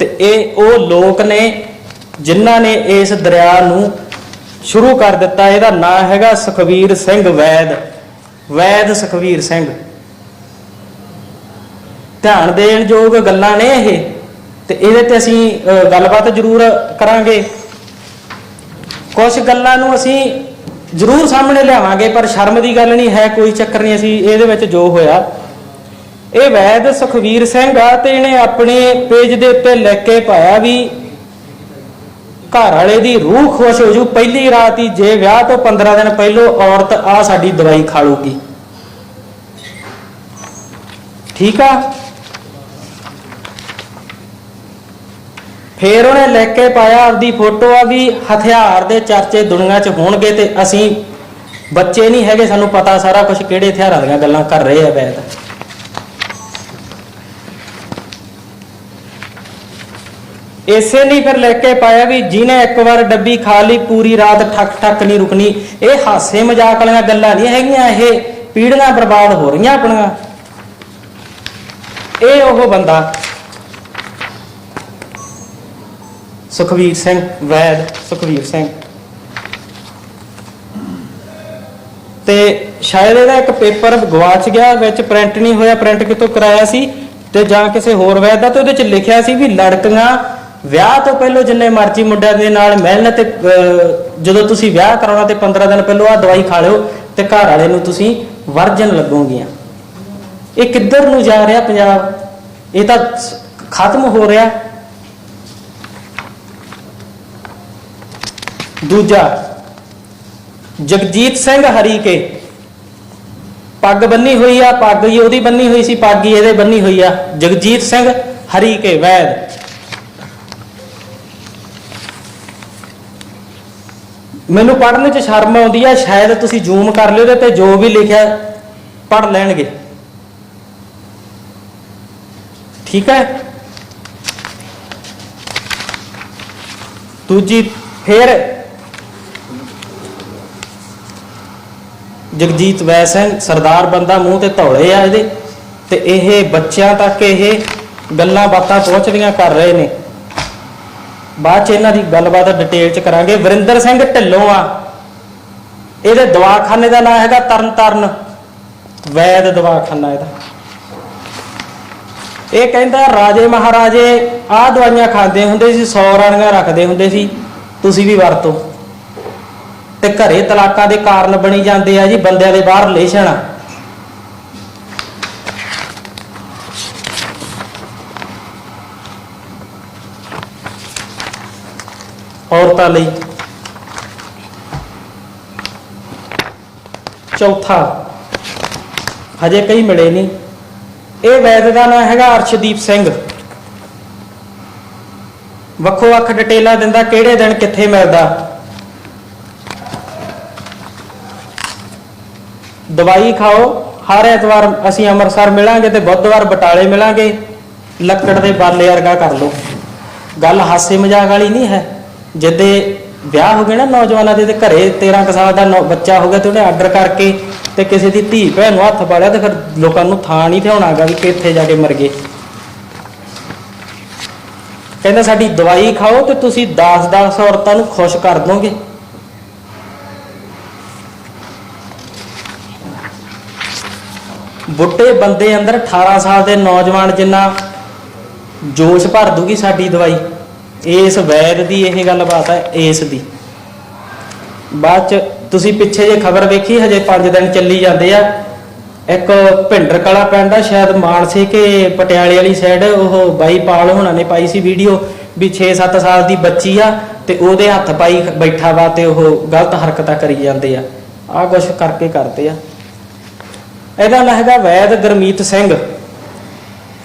ਤੇ ਇਹ ਉਹ ਲੋਕ ਨੇ ਜਿਨ੍ਹਾਂ ਨੇ ਇਸ ਦਰਿਆ ਨੂੰ ਸ਼ੁਰੂ ਕਰ ਦਿੱਤਾ। ਇਹਦਾ ਨਾਂ ਹੈਗਾ ਸੁਖਵੀਰ ਸਿੰਘ ਵੈਦ। ਵੈਦ ਸੁਖਵੀਰ ਸਿੰਘ। ਧਿਆਨ ਦੇਣ ਯੋਗ ਗੱਲਾਂ ਨੇ ਇਹ। ਤੇ ਇਹਦੇ ਤੇ ਅਸੀਂ ਅ, ਗੱਲਬਾਤ ਜ਼ਰੂਰ ਕਰਾਂਗੇ। ਕੁਝ ਗੱਲਾਂ ਨੂੰ ਅਸੀਂ ਜ਼ਰੂਰ ਸਾਹਮਣੇ ਲਿਆਵਾਂਗੇ ਪਰ ਸ਼ਰਮ ਦੀ ਗੱਲ ਨਹੀਂ ਹੈ ਕੋਈ ਚੱਕਰ ਨਹੀਂ। ਅਸੀਂ ਇਹਦੇ ਵਿੱਚ ਜੋ ਹੋਇਆ ਇਹ ਵੈਦ ਸੁਖਵੀਰ ਸਿੰਘ ਆ ਤੇ ਇਹਨੇ ਆਪਣੇ ਪੇਜ ਦੇ ਉੱਤੇ ਲਿਖ ਕੇ ਪਾਇਆ ਵੀ ਘਰ ਵਾਲੇ ਦੀ ਰੂਹ ਖੁਸ਼ ਹੋ ਜੂ। ਪਹਿਲੀ ਰਾਤ ਹੀ ਜੇ ਵਿਆਹ ਤੋਂ 15 ਦਿਨ ਪਹਿਲੋਂ ਔਰਤ ਆ ਸਾਡੀ ਦਵਾਈ ਖਾ ਲੂਗੀ। ਠੀਕ ਆ? ਫੇਰ ਉਹਨੇ ਲੈ ਕੇ ਪਾਇਆ ਆਪਦੀ ਫੋਟੋ ਆ ਵੀ ਹਥਿਆਰ ਦੇ ਚਰਚੇ ਦੁਨੀਆ 'ਚ ਹੋਣਗੇ ਤੇ ਅਸੀਂ ਬੱਚੇ ਨਹੀਂ ਹੈਗੇ, ਸਾਨੂੰ ਪਤਾ ਸਾਰਾ ਕੁਝ ਕਿਹੜੇ ਹਥਿਆਰਾਂ ਦੀਆਂ ਗੱਲਾਂ ਕਰ ਰਹੇ ਆ ਵੈਦ। ਇਸੇ ਲਈ ਫਿਰ ਲਿਖ ਕੇ ਪਾਇਆ ਵੀ ਜਿਹਨੇ ਇੱਕ ਵਾਰ ਡੱਬੀ ਖਾ ਲਈ, ਪੂਰੀ ਰਾਤ ਠੱਕ ਠੱਕ ਨਹੀਂ ਰੁਕਣੀ। ਇਹ ਹਾਸੇ ਮਜ਼ਾਕ ਵਾਲੀਆਂ ਗੱਲਾਂ ਨਹੀਂ ਹੈਗੀਆਂ, ਇਹ ਪੀੜ੍ਹੀਆਂ ਬਰਬਾਦ ਹੋ ਰਹੀਆਂ ਆਪਣੀਆਂ। ਇਹ ਉਹ ਬੰਦਾ, ਸੁਖਵੀਰ ਸਿੰਘ, ਵੈਦ ਸੁਖਵੀਰ ਸਿੰਘ। ਤੇ ਸ਼ਾਇਦ ਇਹਦਾ ਇੱਕ ਪੇਪਰ ਗਵਾਚ ਗਿਆ, ਵਿੱਚ ਪ੍ਰਿੰਟ ਨਹੀਂ ਹੋਇਆ, ਪ੍ਰਿੰਟ ਕਿਤੋਂ ਕਰਾਇਆ ਸੀ, ਤੇ ਜਾਂ ਕਿਸੇ ਹੋਰ ਵੈਦ ਦਾ, ਤੇ ਉਹਦੇ ਚ ਲਿਖਿਆ ਸੀ ਵੀ ਲੜਕੀਆਂ ਵਿਆਹ ਤੋਂ ਪਹਿਲਾਂ ਜਿੰਨੇ ਮਰਜ਼ੀ ਮੁੰਡਿਆਂ ਦੇ ਨਾਲ ਮਿਲਣ ਤੇ ਅਹ, ਜਦੋਂ ਤੁਸੀਂ ਵਿਆਹ ਕਰਾਉਣਾ ਤੇ 15 ਦਿਨ ਪਹਿਲਾਂ ਆ ਦਵਾਈ ਖਾ ਲਿਓ ਤੇ ਘਰ ਵਾਲੇ ਨੂੰ ਤੁਸੀਂ ਵਰਜਨ ਲੱਗੋਗੀਆਂ। ਇਹ ਕਿੱਧਰ ਨੂੰ ਜਾ ਰਿਹਾ ਪੰਜਾਬ? ਇਹ ਤਾਂ ਸ- ਖਤਮ ਹੋ ਰਿਹਾ। ਦੂਜਾ ਜਗਜੀਤ ਸਿੰਘ ਹਰੀਕੇ। ਪੱਗ ਬੰਨੀ ਹੋਈ ਆ ਪੱਗ ਹੀ ਉਹਦੀ ਬੰਨੀ ਹੋਈ ਸੀ ਪੱਗ ਹੀ ਇਹਦੇ ਬੰਨੀ ਹੋਈ ਆ। ਜਗਜੀਤ ਸਿੰਘ ਹਰੀਕੇ ਵੈਦ। ਮੈਨੂੰ ਪੜ੍ਹਨ 'ਚ ਸ਼ਰਮ ਆਉਂਦੀ ਆ, ਸ਼ਾਇਦ ਤੁਸੀਂ ਜ਼ੂਮ ਕਰ ਲਿਓ ਤੇ ਜੋ ਵੀ ਲਿਖਿਆ ਪੜ੍ਹ ਲੈਣਗੇ। ਠੀਕ ਹੈ? ਦੂਜੀ, ਫਿਰ ਜਗਜੀਤ ਵੈ ਸਰਦਾਰ ਬੰਦਾ ਮੂੰਹ ਤੇ ਧੌਲੇ ਆ ਇਹਦੇ, ਤੇ ਇਹ ਬੱਚਿਆਂ ਤੱਕ ਇਹ ਗੱਲਾਂ ਬਾਤਾਂ ਪਹੁੰਚਦੀਆਂ ਕਰ ਰਹੇ ਨੇ। ਬਾਅਦ ਚ ਇਹਨਾਂ ਦੀ ਗੱਲਬਾਤ ਡਿਟੇਲ ਚ ਕਰਾਂਗੇ। ਵਰਿੰਦਰ ਸਿੰਘ ਢਿੱਲੋਂ ਆ। ਇਹਦੇ ਦਵਾਖਾਨੇ ਦਾ ਨਾਮ ਹੈਗਾ ਤਰਨਤਾਰਨ। ਵੈਦ ਦਵਾਖਾਨਾ ਇਹਦਾ। ਇਹ ਕਹਿੰਦਾ, ਰਾਜੇ ਮਹਾਰਾਜੇ, ਆਹ ਦਵਾਈਆਂ ਖਾਂਦੇ ਹੁੰਦੇ ਸੀ 100 ਰਾਣੀਆਂ ਰੱਖਦੇ ਹੁੰਦੇ ਸੀ। ਤੁਸੀਂ ਵੀ ਵਰਤੋ। ਤੇ ਘਰੇ ਤਲਾਕਾਂ ਦੇ ਕਾਰਨ ਬਣੀ ਜਾਂਦੇ ਆ ਜੀ, ਬੰਦਿਆਂ ਦੇ ਬਾਹਰ ਰਿਲੇਸ਼ਨ ਆ ਔਰਤਾਂ ਲਈ। ਚੌਥਾ, ਹਜੇ ਕਈ ਮਿਲੇ ਨਹੀਂ। ਇਹ ਵੈਦ ਦਾ ਨਾਮ ਹੈਗਾ ਅਰਸ਼ਦੀਪ ਸਿੰਘ। ਵੱਖੋ ਵੱਖ ਡਿਟੇਲਾਂ ਦਿੰਦਾ ਕਿਹੜੇ ਦਿਨ ਕਿੱਥੇ ਮਿਲਦਾ। ਦਵਾਈ ਖਾਓ, ਹਰ ਐਤਵਾਰ ਅਸੀਂ ਅੰਮ੍ਰਿਤਸਰ ਮਿਲਾਂਗੇ ਤੇ ਬੁੱਧਵਾਰ ਬਟਾਲੇ ਮਿਲਾਂਗੇ। ਲੱਕੜ ਦੇ ਬਾਲੇ ਵਰਗਾ ਕਰ ਲਓ। ਗੱਲ ਹਾਸੇ ਮਜ਼ਾਕ ਵਾਲੀ ਨਹੀਂ ਹੈ। ਜਿੱਦੇ ਵਿਆਹ ਹੋ ਗਏ ਨਾ ਨੌਜਵਾਨਾਂ ਦੇ ਤੇ ਘਰੇ 13 ਕੁ ਸਾਲ ਦਾ ਬੱਚਾ ਹੋ ਗਿਆ ਤੇ ਉਹਨੇ ਆਰਡਰ ਕਰਕੇ ਤੇ ਕਿਸੇ ਦੀ ਧੀ ਭੈਣ ਨੂੰ ਹੱਥ ਪਾੜਿਆ ਤੇ ਫਿਰ ਲੋਕਾਂ ਨੂੰ ਥਾਂ ਨਹੀਂ ਥਿਆਉਣਾਗਾ ਵੀ ਕਿੱਥੇ ਜਾ ਕੇ ਮਰ ਗਏ। ਕਹਿੰਦਾ ਸਾਡੀ ਦਵਾਈ ਖਾਓ ਤੇ ਤੁਸੀਂ 10-10 ਔਰਤਾਂ ਨੂੰ ਖੁਸ਼ ਕਰ ਦੋਗੇ। ਬੁੱਢੇ ਬੰਦੇ ਅੰਦਰ 18 ਸਾਲ ਦੇ ਨੌਜਵਾਨ ਜਿੰਨਾ ਜੋਸ਼ ਭਰ ਦੂਗੀ ਸਾਡੀ ਦਵਾਈ। ਇਸ ਵੈਦ ਦੀ ਇਹ ਗੱਲਬਾਤ ਹੈ ਇਸ ਦੀ। ਬਾਅਦ ਚ ਤੁਸੀਂ ਪਿੱਛੇ ਜੇ ਖਬਰ ਵੇਖੀ, ਹਜੇ 5 ਦਿਨ ਚੱਲੀ ਜਾਂਦੇ ਆ। ਇੱਕ ਭਿੰਡਰ ਕਲਾ ਪਿੰਡ ਆ, ਸ਼ਾਇਦ ਮਾਨਸੇ ਕੇ ਪਟਿਆਲੇ ਵਾਲੀ ਸਾਈਡ ਉਹ ਬਾਈ ਪਾਲ ਹੋਣਾ ਨੇ ਪਾਈ ਸੀ ਵੀਡੀਓ ਵੀ 6-7 ਸਾਲ ਦੀ ਬੱਚੀ ਆ ਤੇ ਉਹਦੇ ਹੱਥ ਪਾਈ ਬੈਠਾ ਵਾ ਤੇ ਉਹ ਗਲਤ ਹਰਕਤਾਂ ਕਰੀ ਜਾਂਦੇ ਆ। ਆਹ ਕੁਛ ਕਰਕੇ ਕਰਦੇ ਆ। ਇਹਦਾ ਨਾਂ ਹੈਗਾ ਵੈਦ ਗਰਮੀਤ ਸਿੰਘ।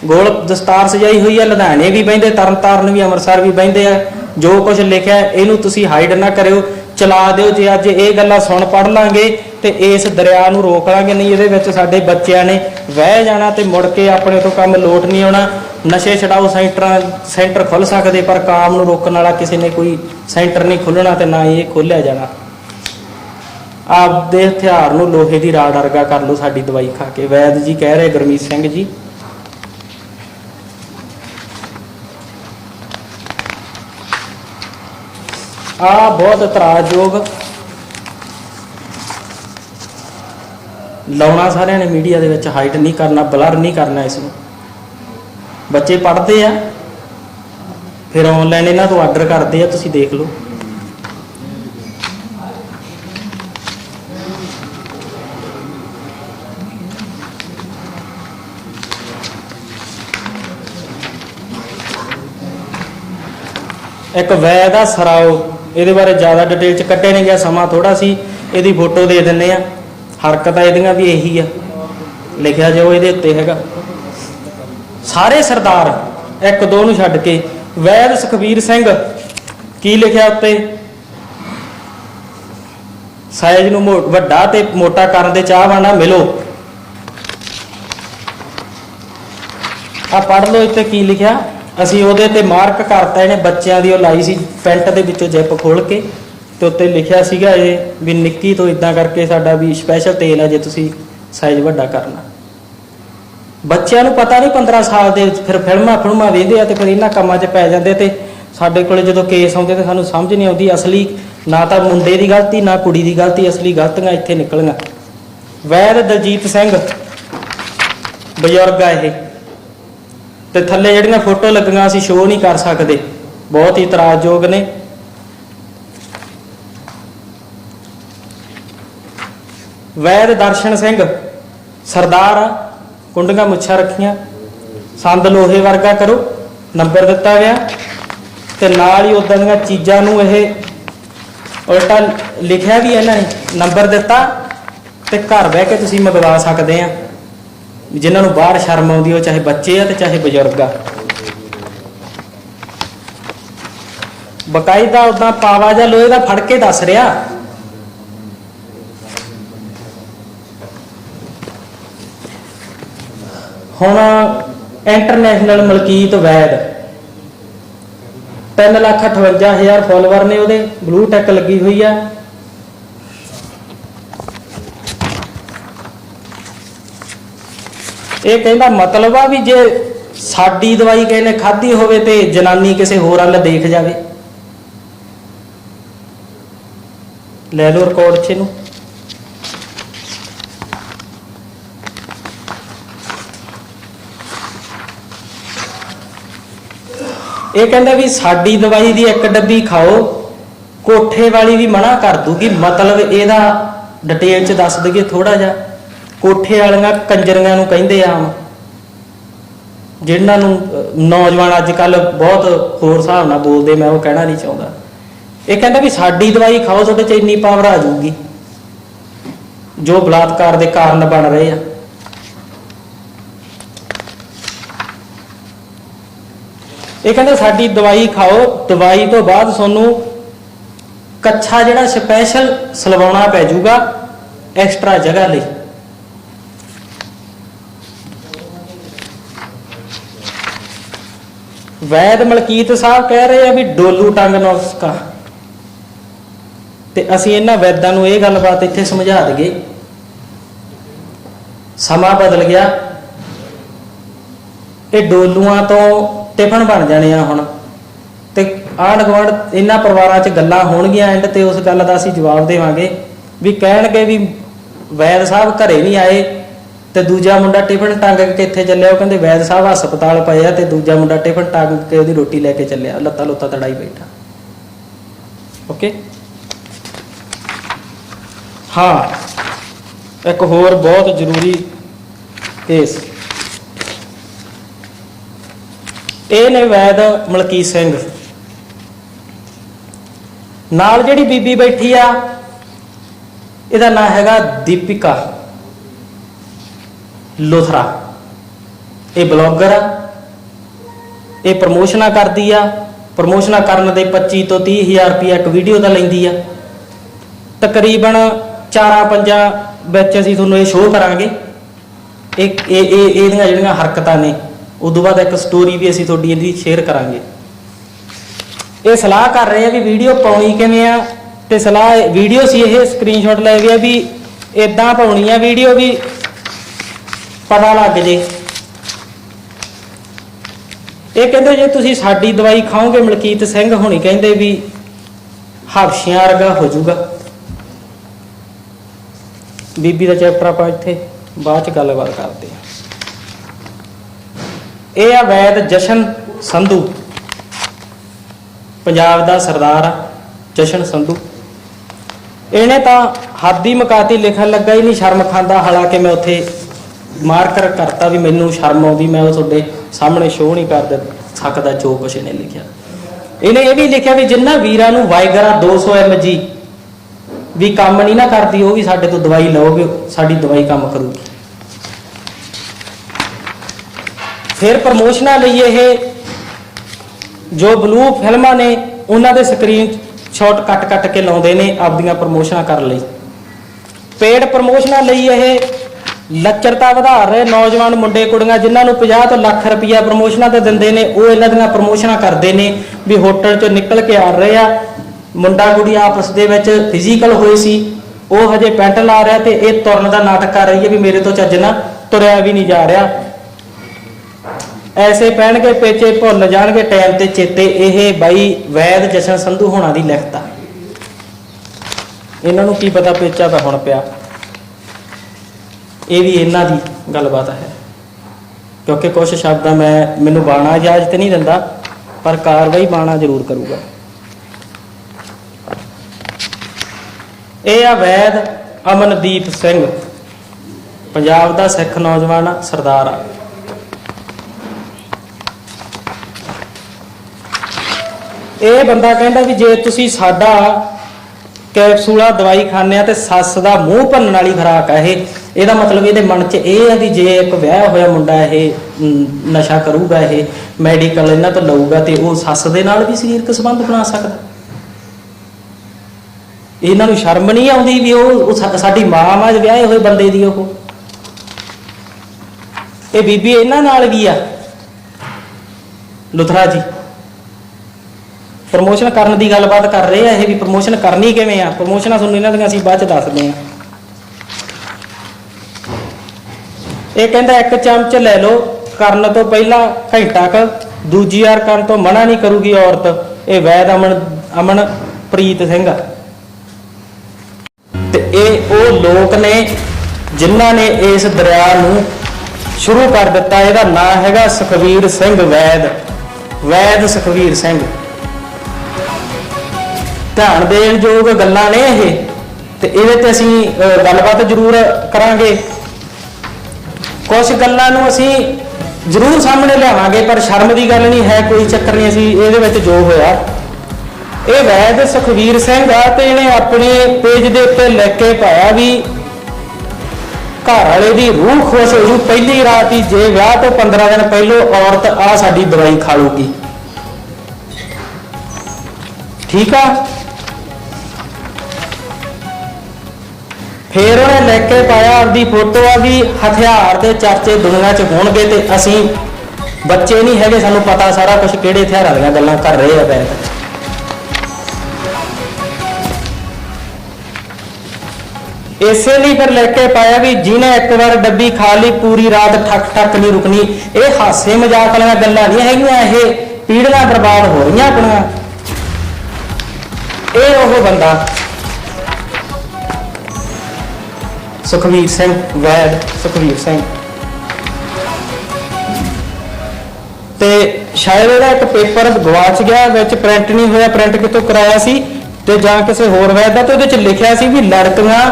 ਗੋਲ ਦਸਤਾਰ ਸਜਾਈ ਹੋਈ ਹੈ ਲੁਧਿਆਣੇ ਵੀ ਬੈਂਦੇ ਤਰਨਤਾਰਨ ਵੀ, ਅੰਮ੍ਰਿਤਸਰ ਵੀ ਬੈਂਦੇ ਆ। ਜੋ ਕੁਝ ਲਿਖਿਆ, ਇਹਨੂੰ ਤੁਸੀਂ ਹਾਈਡ ਨਾ ਕਰਿਓ, ਚਲਾ ਦਿਓ। ਜੇ ਅੱਜ ਇਹ ਗੱਲਾਂ ਸੁਣ ਪੜ ਲਾਂਗੇ, ਤੇ ਇਸ ਦਰਿਆ ਨੂੰ ਰੋਕ ਲਾਂਗੇ। ਨਹੀਂ, ਇਹਦੇ ਵਿੱਚ ਸਾਡੇ ਬੱਚਿਆਂ ਨੇ ਵਹਿ ਜਾਣਾ ਤੇ ਮੁੜ ਕੇ ਆਪਣੇ ਤੋਂ ਕੰਮ ਲੋਟ ਨਹੀਂ ਆਉਣਾ। ਨਸ਼ੇ ਛਡਾਓ ਸੈਂਟਰਾਂ, ਸੈਂਟਰ ਖੁੱਲ ਸਕਦੇ, ਪਰ ਕਾਮ ਨੂੰ ਰੋਕਣ ਵਾਲਾ ਕਿਸੇ ਨੇ ਕੋਈ ਸੈਂਟਰ ਨਹੀਂ ਖੁੱਲਣਾ ਤੇ ਨਾ ਇਹ ਖੋਲਿਆ ਜਾਣਾ। ਆਪਦੇ ਹਥਿਆਰ ਨੂੰ ਲੋਹੇ ਦੀ ਰਾੜ ਵਰਗਾ ਕਰ ਲਓ ਸਾਡੀ ਦਵਾਈ ਖਾ ਕੇ। ਵੈਦ ਜੀ ਕਹਿ ਰਹੇ, ਗੁਰਮੀਤ ਸਿੰਘ ਜੀ ਆ ਬਹੁਤ ਇਤਰਾਜ਼ਯੋਗ ਲਾਉਣਾ ਸਾਰਿਆਂ ਨੇ ਮੀਡੀਆ ਦੇ ਵਿੱਚ, ਹਾਈਟ ਨਹੀਂ ਕਰਨਾ, ਬਲਰ ਨਹੀਂ ਕਰਨਾ ਇਸ ਨੂੰ। ਬੱਚੇ ਪੜ੍ਹਦੇ ਆ, ਫਿਰ ਆਨਲਾਈਨ ਇਹਨਾਂ ਤੋਂ ਆਰਡਰ ਕਰਦੇ ਆ, ਤੁਸੀਂ ਦੇਖ ਲਓ। ਇੱਕ ਵੈ ਦਾ ਸਰਾਓ। ਇਹਦੇ ਬਾਰੇ ਜ਼ਿਆਦਾ ਡਿਟੇਲ ਚ ਕੱਟੇ ਨਹੀਂ ਗਿਆ, ਸਮਾਂ ਥੋੜਾ ਸੀ, ਇਹਦੀ ਫੋਟੋ ਦੇ ਦਿੰਨੇ ਆ ਹਰਕਤਾਂ ਇਹਦੀਆਂ ਵੀ ਇਹੀ ਆ। ਲਿਖਿਆ ਜੋ ਇਹਦੇ ਉੱਤੇ ਹੈਗਾ। ਸਾਰੇ ਸਰਦਾਰ ਇੱਕ ਦੋ ਨੂੰ ਛੱਡ ਕੇ, ਵੈਦ ਸੁਖਬੀਰ ਸਿੰਘ ਕੀ ਲਿਖਿਆ ਉੱਤੇ? ਸਾਇਜ ਨੂੰ ਵੱਡਾ ਤੇ ਮੋਟਾ ਕਰਨ ਦੇ ਚਾਹਵਾਨਾ ਮਿਲੋ। ਆ ਪੜ੍ਹ ਲਓ ਇੱਥੇ ਕੀ ਲਿਖਿਆ? ਅਸੀਂ ਉਹਦੇ ਤੇ ਮਾਰਕ ਕਰਤਾ, ਇਹਨੇ ਬੱਚਿਆਂ ਦੀ ਉਹ ਲਾਈ ਸੀ ਪੈਂਟ ਦੇ ਵਿੱਚੋਂ ਜਿਪ ਖੋਲ ਕੇ ਤੇ ਉੱਤੇ ਲਿਖਿਆ ਸੀਗਾ ਇਹ ਵੀ ਨਿੱਕੀ ਤੋਂ ਇਦਾਂ ਕਰਕੇ ਸਾਡਾ ਵੀ ਸਪੈਸ਼ਲ ਤੇਲ ਹੈ ਜੇ ਤੁਸੀਂ ਸਾਈਜ਼ ਵੱਡਾ ਕਰਨਾ। ਬੱਚਿਆਂ ਨੂੰ ਪਤਾ ਨਹੀਂ 15 ਸਾਲ ਦੇ ਫਿਰ ਫਿਲਮਾਂ ਫਿਲਮਾਂ ਵੇਖਦੇ ਆ ਤੇ ਫਿਰ ਇਹਨਾਂ ਕੰਮਾਂ 'ਚ ਪੈ ਜਾਂਦੇ ਤੇ ਸਾਡੇ ਕੋਲੇ ਜਦੋਂ ਕੇਸ ਆਉਂਦੇ ਤੇ ਸਾਨੂੰ ਸਮਝ ਨਹੀਂ ਆਉਂਦੀ ਅਸਲੀ ਨਾ ਤਾਂ ਮੁੰਡੇ ਦੀ ਗਲਤੀ, ਨਾ ਕੁੜੀ ਦੀ ਗਲਤੀ, ਅਸਲੀ ਗਲਤੀਆਂ ਇੱਥੇ ਨਿਕਲੀਆਂ ਵੈਦ ਦਲਜੀਤ ਸਿੰਘ ਬਜ਼ੁਰਗ ਆ ਇਹ। ਤੇ ਥੱਲੇ ਜਿਹੜੀਆਂ ਫੋਟੋ ਲੱਗੀਆਂ ਅਸੀਂ ਸ਼ੋਅ ਨਹੀਂ ਕਰ ਸਕਦੇ। ਬਹੁਤ ਹੀ ਇਤਰਾਜ਼ਯੋਗ ਨੇ। ਵੈਦ ਦਰਸ਼ਨ ਸਿੰਘ ਸਰਦਾਰ ਆ, ਕੁੰਡੀਆਂ ਮੁੱਛਾਂ ਰੱਖੀਆਂ। ਸੰਦ ਲੋਹੇ ਵਰਗਾ ਕਰੋ ਨੰਬਰ ਦਿੱਤਾ ਗਿਆ। ਤੇ ਨਾਲ ਹੀ ਉਦਾਂ ਦੀਆਂ ਚੀਜ਼ਾਂ ਨੂੰ ਇਹ ਉਲਟਾ ਲਿਖਿਆ ਵੀ ਇਹਨਾਂ ਨੇ ਨੰਬਰ ਦਿੱਤਾ। ਤੇ ਘਰ ਬਹਿ ਕੇ ਤੁਸੀਂ ਮੰਗਵਾ ਸਕਦੇ ਆ। ਜਿਨ੍ਹਾਂ ਨੂੰ ਬਾਹਰ ਸ਼ਰਮ ਆਉਂਦੀ ਉਹ ਚਾਹੇ ਬੱਚੇ ਆ ਤੇ ਚਾਹੇ ਬਜ਼ੁਰਗ ਆ। ਬਕਾਇਦਾ ਉਦਾਂ ਪਾਵਾ ਜਾਂ ਲੋਹੇ ਦਾ ਫੜ ਕੇ ਦੱਸ ਰਿਹਾ। ਹੁਣ ਇੰਟਰਨੈਸ਼ਨਲ ਮਲਕੀਤ ਵੈਦ 3 ਲੱਖ 58 ਹਜ਼ਾਰ ਫਾਲੋਅਰ ਨੇ ਉਹਦੇ ਬਲੂ ਟੈਕ ਲੱਗੀ ਹੋਈ ਆ। ਇਹ ਕਹਿੰਦਾ ਮਤਲਬ ਆ ਵੀ ਜੇ ਸਾਡੀ ਦਵਾਈ ਕਿਸੇ ਨੇ ਖਾਧੀ ਹੋਵੇ ਤੇ ਜਨਾਨੀ ਕਿਸੇ ਹੋਰ ਵੱਲ ਦੇਖ ਜਾਵੇ। ਲੈ ਲਓ ਰਿਕਾਰਡ ਚ ਇਹਨੂੰ। ਇਹ ਕਹਿੰਦਾ ਵੀ ਸਾਡੀ ਦਵਾਈ ਦੀ ਇੱਕ ਡੱਬੀ ਖਾਓ, ਕੋਠੇ ਵਾਲੀ ਵੀ ਮਨਾ ਕਰ ਦੂਗੀ, ਮਤਲਬ ਇਹਦਾ ਡਿਟੇਲ ਚ ਦੱਸ ਦਈਏ ਥੋੜਾ ਜਿਹਾ। ਕੋਠੇ ਵਾਲੀਆਂ ਕੰਜਰੀਆਂ ਨੂੰ ਕਹਿੰਦੇ ਆ ਆਮ, ਜਿਨ੍ਹਾਂ ਨੂੰ ਨੌਜਵਾਨ ਅੱਜ ਕੱਲ ਬਹੁਤ ਹੋਰ ਹਿਸਾਬ ਨਾਲ ਬੋਲਦੇ, ਮੈਂ ਉਹ ਕਹਿਣਾ ਨਹੀਂ ਚਾਹੁੰਦਾ। ਇਹ ਕਹਿੰਦਾ ਵੀ ਸਾਡੀ ਦਵਾਈ ਖਾਓ, ਤੁਹਾਡੇ ਚ ਇੰਨੀ ਪਾਵਰ ਆ ਜਾਊਗੀ। ਜੋ ਬਲਾਤਕਾਰ ਦੇ ਕਾਰਨ ਬਣ ਰਹੇ ਆ। ਇਹ ਕਹਿੰਦਾ ਸਾਡੀ ਦਵਾਈ ਖਾਓ, ਦਵਾਈ ਤੋਂ ਬਾਅਦ ਤੁਹਾਨੂੰ ਕੱਛਾ ਜਿਹੜਾ ਸਪੈਸ਼ਲ ਸਲਵਾਉਣਾ ਪੈ ਜਾਊਗਾ ਐਕਸਟਰਾ ਜਗ੍ਹਾ ਲਈ। ਵੈਦ ਮਲਕੀਤ ਸਾਹਿਬ ਕਹਿ ਰਹੇ ਆ ਵੀ ਡੋਲੂ ਟੰਗ ਨੁਸਖਾ ਤੇ ਅਸੀਂ ਇਹਨਾਂ ਵੈਦਾਂ ਨੂੰ ਇਹ ਗੱਲਬਾਤ ਇੱਥੇ ਸਮਝਾ ਦਈਏ। ਸਮਾਂ ਬਦਲ ਗਿਆ। ਇਹ ਡੋਲੂਆਂ ਤੋਂ ਟਿਫਨ ਬਣ ਜਾਣੇ ਆ ਹੁਣ। ਤੇ ਆਂਢ ਗੁਆਂਢ ਇਹਨਾਂ ਪਰਿਵਾਰਾਂ 'ਚ ਗੱਲਾਂ ਹੋਣਗੀਆਂ ਐਂਡ ਤੇ ਉਸ ਗੱਲ ਦਾ ਅਸੀਂ ਜਵਾਬ ਦੇਵਾਂਗੇ। ਵੀ ਕਹਿਣਗੇ ਵੀ ਵੈਦ ਸਾਹਿਬ ਘਰੇ ਨਹੀਂ ਆਏ। ਤੇ ਦੂਜਾ ਮੁੰਡਾ ਟਿਫਨ ਟੰਗ ਕੇ ਇੱਥੇ ਚੱਲਿਆ, ਉਹ ਕਹਿੰਦੇ ਵੈਦ ਸਾਹਿਬ ਹਸਪਤਾਲ ਪਏ ਆ ਤੇ ਦੂਜਾ ਮੁੰਡਾ ਟਿਫਨ ਟੰਗ ਕੇ ਉਹਦੀ ਰੋਟੀ ਲੈ ਕੇ ਚੱਲਿਆ, ਲੱਤਾਂ ਲੁੱਤਾਂ ਤੜਾਈ ਬੈਠਾ। ਓਕੇ ਹਾਂ, ਇੱਕ ਹੋਰ ਬਹੁਤ ਜ਼ਰੂਰੀ ਕੇਸ ਇਹ ਨੇ ਵੈਦ ਮਲਕੀਤ ਸਿੰਘ। ਨਾਲ ਜਿਹੜੀ ਬੀਬੀ ਬੈਠੀ ਆ, ਇਹਦਾ ਨਾਂ ਹੈਗਾ ਦੀਪਿਕਾ। ਲੋਥਰਾ। ਇਹ ਬਲੌਗਰ ਆ। ਇਹ ਪ੍ਰਮੋਸ਼ਨਾਂ ਕਰਦੀ ਆ। ਪ੍ਰਮੋਸ਼ਨਾਂ ਕਰਨ ਦੇ 25 ਤੋਂ 30 ਹਜ਼ਾਰ ਰੁਪਏ ਇੱਕ ਵੀਡੀਓ ਦਾ ਲੈਂਦੀ ਆ। ਤਕਰੀਬਨ 4-5 ਵਿੱਚ ਅਸੀਂ ਤੁਹਾਨੂੰ ਇਹ ਸ਼ੋਅ ਕਰਾਂਗੇ। ਇਹ ਇਹ ਇਹ, ਇਹਦੀਆਂ ਜਿਹੜੀਆਂ ਹਰਕਤਾਂ ਨੇ, ਉਦੋਂ ਬਾਅਦ ਇੱਕ ਸਟੋਰੀ ਵੀ ਅਸੀਂ ਤੁਹਾਡੀ ਇਹਦੀ ਸ਼ੇਅਰ ਕਰਾਂਗੇ। ਇਹ ਸਲਾਹ ਕਰ ਰਹੇ ਆ ਵੀ ਵੀਡੀਓ ਪਾਉਣੀ ਕਿਵੇਂ ਆ, ਤੇ ਸਲਾਹ, ਵੀਡੀਓ ਸੀ ਇਹ ਸਕਰੀਨਸ਼ਾਟ ਲੈ ਗਿਆ ਵੀ ਇਦਾਂ ਪਾਉਣੀ ਆ ਵੀਡੀਓ ਵੀ ਪਤਾ ਲੱਗ ਜੇ। ਇਹ ਕਹਿੰਦੇ ਜੇ ਤੁਸੀਂ ਸਾਡੀ ਦਵਾਈ ਖਾਓਗੇ, ਮਲਕੀਤ ਸਿੰਘ ਹੁਣੀ ਕਹਿੰਦੇ ਵੀ ਹਫਸ਼ੀਆਂ ਵਰਗਾ ਹੋ ਜਾਊਗਾ। ਬੀਬੀ ਦਾ ਚੈਪਟਰ ਆਪਾਂ ਇੱਥੇ ਬਾਅਦ ਚ ਗੱਲਬਾਤ ਕਰਦੇ ਹਾਂ। ਇਹ ਆ ਵੈਦ ਜਸ਼ਨ ਸੰਧੂ। ਪੰਜਾਬ ਦਾ ਸਰਦਾਰ ਆ, ਜਸ਼ਨ ਸੰਧੂ। ਇਹਨੇ ਤਾਂ ਹੱਦ ਮਕਾਤੀ ਲਿਖਣ ਲੱਗਾ ਹੀ ਨਹੀਂ, ਸ਼ਰਮ ਖਾਂਦਾ, ਹਾਲਾਂਕਿ ਮੈਂ ਉੱਥੇ ਮਾਰਕਰ ਕਰਤਾ ਵੀ ਮੈਨੂੰ ਸ਼ਰਮ ਆਉਂਦੀ, ਮੈਂ ਉਹ ਤੁਹਾਡੇ ਸਾਹਮਣੇ ਸ਼ੋਅ ਨਹੀਂ ਕਰ ਸਕਦਾ ਜੋ ਕੁਛ ਇਹਨੇ ਲਿਖਿਆ। ਇਹਨੇ ਇਹ ਵੀ ਲਿਖਿਆ ਵੀ ਜਿੰਨਾ ਵੀਰਾਂ ਨੂੰ ਵਾਈਗਰਾ 200 mg ਵੀ ਕੰਮ ਨਹੀਂ ਨਾ ਕਰਦੀ, ਉਹ ਵੀ ਸਾਡੇ ਤੋਂ ਦਵਾਈ ਲਓਗੇ, ਸਾਡੀ ਦਵਾਈ ਕੰਮ ਕਰੂਗੀ। ਫਿਰ ਪ੍ਰਮੋਸ਼ਨਾਂ ਲਈ ਇਹ, ਜੋ ਬਲੂ ਫਿਲਮਾਂ ਨੇ, ਉਹਨਾਂ ਦੇ ਸਕਰੀਨ ਸ਼ਾਟ ਕੱਟ ਕੱਟ ਕੇ ਲਾਉਂਦੇ ਨੇ, ਆਪਦੀਆਂ ਪ੍ਰਮੋਸ਼ਨਾਂ ਕਰਨ ਲਈ। ਪੇਡ ਪ੍ਰਮੋਸ਼ਨਾਂ ਲਈ ਇਹ ਲੱਚਰਤਾ ਵਧਾ ਰਹੇ ਨੌਜਵਾਨ ਮੁੰਡੇ ਕੁੜੀਆਂ ਜਿਨ੍ਹਾਂ ਨੂੰ 50 ਤੋਂ ਲੱਖ ਰੁਪਇਆ ਪ੍ਰਮੋਸ਼ਨਾਂ ਤੇ ਦਿੰਦੇ ਨੇ, ਉਹ ਇਹਨਾਂ ਦੀਆਂ ਪ੍ਰਮੋਸ਼ਨਾਂ ਕਰਦੇ ਨੇ ਵੀ ਹੋਟਲ ਚੋਂ ਨਿਕਲ ਕੇ ਆ ਰਹੇ ਆ। ਮੁੰਡਾ ਕੁੜੀ ਆਪਸ ਦੇ ਵਿੱਚ ਫਿਜ਼ੀਕਲ ਹੋਏ ਸੀ, ਉਹ ਹਜੇ ਪੈਂਟ ਲਾ ਰਿਹਾ ਤੇ ਇਹ ਤੁਰਨ ਦਾ ਨਾਟਕ ਕਰ ਰਹੀ ਹੈ ਵੀ ਮੇਰੇ ਤੋਂ ਚੱਜ ਨਾ ਤੁਰਿਆ ਵੀ ਨਹੀਂ ਜਾ ਰਿਹਾ। ਐਸੇ ਪਹਿਣਗੇ ਪੇਚੇ ਭੁੱਲ ਜਾਣਗੇ ਟਾਈਮ ਤੇ ਚੇਤੇ, ਇਹ ਬਾਈ ਵੈਦ ਜਸ਼ਨ ਸੰਧੂ ਹੋਣਾ ਦੀ ਲਿਖਤਾ ਇਹਨਾਂ ਨੂੰ ਕੀ ਪਤਾ ਪੇਚਾ ਤਾਂ ਹੁਣ ਪਿਆ। ਇਹ ਵੀ ਇਹਨਾਂ ਦੀ ਗੱਲਬਾਤ ਹੈ। ਕਿਉਂਕਿ ਕੁਝ ਸ਼ਬਦਾਂ ਮੈਂ ਮੈਨੂੰ ਬਾਣਾ ਇਜਾਜ਼ਤ ਨਹੀਂ ਦਿੰਦਾ ਪਰ ਕਾਰਵਾਈ ਬਾਣਾ ਜ਼ਰੂਰ ਕਰੂਗਾ। ਇਹ ਆ ਵੈਦ ਅਮਨਦੀਪ ਸਿੰਘ ਪੰਜਾਬ ਦਾ ਸਿੱਖ ਨੌਜਵਾਨ ਆ, ਸਰਦਾਰ ਆ। ਇਹ ਬੰਦਾ ਕਹਿੰਦਾ ਵੀ ਜੇ ਤੁਸੀਂ ਸਾਡਾ ਕੈਪਸੂਲਾ ਦਵਾਈ ਖਾਂਦੇ ਆ ਤੇ ਸੱਸ ਦਾ ਮੂੰਹ ਭੰਨਣ ਵਾਲੀ ਖੁਰਾਕ ਆ ਇਹ ਇਹਦਾ ਮਤਲਬ ਇਹਦੇ ਮਨ 'ਚ ਇਹ ਆ ਵੀ ਜੇ ਇੱਕ ਵਿਆਹ ਹੋਇਆ ਮੁੰਡਾ ਇਹ ਨਸ਼ਾ ਕਰੂਗਾ ਇਹ ਮੈਡੀਕਲ ਇਹਨਾਂ ਤੋਂ ਲਊਗਾ ਤੇ ਉਹ ਸੱਸ ਦੇ ਨਾਲ ਵੀ ਸਰੀਰਕ ਸੰਬੰਧ ਬਣਾ ਸਕਦਾ। ਇਹਨਾਂ ਨੂੰ ਸ਼ਰਮ ਨਹੀਂ ਆਉਂਦੀ ਵੀ ਉਹ ਸਾਡੀ ਮਾਂ ਮਾਂ ਵਿਆਹੇ ਹੋਏ ਬੰਦੇ ਦੀ ਉਹ। ਇਹ ਬੀਬੀ ਇਹਨਾਂ ਨਾਲ ਵੀ ਆ। ਲੁਥਰਾ ਜੀ ਪ੍ਰਮੋਸ਼ਨ ਕਰਨ ਦੀ ਗੱਲਬਾਤ ਕਰ ਰਹੇ ਆ ਇਹ ਵੀ ਪ੍ਰਮੋਸ਼ਨ ਕਰਨੀ ਕਿਵੇਂ ਆ? ਪ੍ਰਮੋਸ਼ਨਾਂ ਤੁਹਾਨੂੰ ਇਹਨਾਂ ਦੀਆਂ ਅਸੀਂ ਬਾਅਦ ਚ ਦੱਸਦੇ ਆ। ਇਹ ਕਹਿੰਦਾ ਇੱਕ ਚਮਚ ਲੈ ਲਓ। ਕਰਨ ਤੋਂ ਪਹਿਲਾਂ ਘੰਟਾ ਕ, ਦੂਜੀ ਵਾਰ ਕਰਨ ਤੋਂ ਮਨਾ ਨਹੀਂ ਕਰੂਗੀ ਔਰਤ। ਇਹ ਵੈਦ ਅਮਨ ਅਮਨ ਪ੍ਰੀਤ ਸਿੰਘ। ਤੇ ਇਹ ਉਹ ਲੋਕ ਨੇ ਜਿਨ੍ਹਾਂ ਨੇ ਇਸ ਦਰਿਆ ਨੂੰ ਸ਼ੁਰੂ ਕਰ ਦਿੱਤਾ। ਇਹਦਾ ਨਾਮ ਹੈਗਾ ਸੁਖਵੀਰ ਸਿੰਘ ਵੈਦ। ਵੈਦ ਸੁਖਵੀਰ ਸਿੰਘ। ਧਿਆਨ ਦੇਣ ਯੋਗ ਗੱਲਾਂ ਨੇ ਇਹ। ਤੇ ਇਹਦੇ ਤੇ ਅਸੀਂ ਗੱਲਬਾਤ ਜ਼ਰੂਰ ਕਰਾਂਗੇ। ਕੁਝ ਗੱਲਾਂ ਨੂੰ ਅਸੀਂ ਜ਼ਰੂਰ ਸਾਹਮਣੇ ਲਿਆਵਾਂਗੇ, ਪਰ ਸ਼ਰਮ ਦੀ ਗੱਲ ਨਹੀਂ, ਹੈ ਕੋਈ ਚੱਕਰ ਨਹੀਂ, ਅਸੀਂ ਇਹਦੇ ਵਿੱਚ ਜੋ ਹੋਇਆ। ਇਹ ਵੈਦ ਸੁਖਵੀਰ ਸਿੰਘ ਆ ਤੇ ਇਹਨੇ ਆਪਣੇ ਪੇਜ ਦੇ ਉੱਤੇ ਲਿਖ ਕੇ ਪਾਇਆ ਵੀ ਘਰ ਵਾਲੇ ਦੀ ਰੂਹ ਖੁਸ਼ ਹੋ ਜੂ, ਪਹਿਲੀ ਰਾਤ ਹੀ ਜੇ ਵਿਆਹ ਤੋਂ 15 ਦਿਨ ਪਹਿਲੋਂ ਔਰਤ ਆ ਸਾਡੀ ਦਵਾਈ ਖਾ ਲੂਗੀ। ਠੀਕ ਆ? ਫੇਰ ਉਹਨੇ ਲੈ ਕੇ ਪਾਇਆ ਆਪਦੀ ਫੋਟੋ ਆ ਵੀ ਹਥਿਆਰ ਦੇ ਚਰਚੇ ਦੁਨੀਆ 'ਚ ਹੋਣਗੇ ਤੇ ਅਸੀਂ ਬੱਚੇ ਨਹੀਂ ਹੈਗੇ, ਸਾਨੂੰ ਪਤਾ ਸਾਰਾ ਕੁਝ ਕਿਹੜੇ ਹਥਿਆਰਾਂ ਦੀਆਂ ਗੱਲਾਂ ਕਰ ਰਹੇ ਆ ਬੈਠ ਇਸੇ ਲਈ ਫਿਰ ਲੈ ਕੇ ਪਾਇਆ ਵੀ ਜਿਹਨੇ ਇੱਕ ਵਾਰ ਡੱਬੀ ਖਾ ਲਈ, ਪੂਰੀ ਰਾਤ ਠੱਕ ਠੱਕ ਨਹੀਂ ਰੁਕਣੀ। ਇਹ ਹਾਸੇ ਮਜ਼ਾਕ ਵਾਲੀਆਂ ਗੱਲਾਂ ਨਹੀਂ ਹੈਗੀਆਂ, ਇਹ ਪੀੜ੍ਹੀਆਂ ਬਰਬਾਦ ਹੋ ਰਹੀਆਂ ਆਪਣੀਆਂ। ਇਹ ਉਹ ਬੰਦਾ ਸੁਖਵੀਰ ਸਿੰਘ ਵੈਦ ਸੁਖਵੀਰ ਸਿੰਘ। ਤੇ ਸ਼ਾਇਦ ਇਹਦਾ ਇੱਕ ਪੇਪਰ ਗਵਾਚ ਗਿਆ ਵਿੱਚ ਪ੍ਰਿੰਟ ਨਹੀਂ ਹੋਇਆ ਪ੍ਰਿੰਟ ਕਿਤੋਂ ਕਰਾਇਆ ਸੀ? ਤੇ ਜਾਂ ਕਿਸੇ ਹੋਰ ਵੈਦ ਦਾ ਤੇ ਉਹਦੇ ਚ ਲਿਖਿਆ ਸੀ ਵੀ ਲੜਕੀਆਂ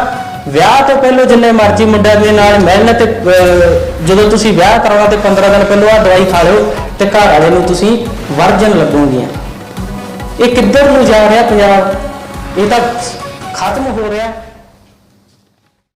ਵਿਆਹ ਤੋਂ ਪਹਿਲਾਂ ਜਿੰਨੇ ਮਰਜ਼ੀ ਮੁੰਡਿਆਂ ਦੇ ਨਾਲ ਮਿਲਣ ਤੇ ਅਹ, ਜਦੋਂ ਤੁਸੀਂ ਵਿਆਹ ਕਰਾਉਣਾ ਤੇ 15 ਦਿਨ ਪਹਿਲਾਂ ਆ ਦਵਾਈ ਖਾ ਲਿਓ ਤੇ ਘਰ ਵਾਲੇ ਨੂੰ ਤੁਸੀਂ ਵਰਜਨ ਲੱਗੋਗੀਆਂ। ਇਹ ਕਿੱਧਰ ਨੂੰ ਜਾ ਰਿਹਾ ਪੰਜਾਬ? ਇਹ ਤਾਂ ਖਤਮ ਹੋ ਰਿਹਾ।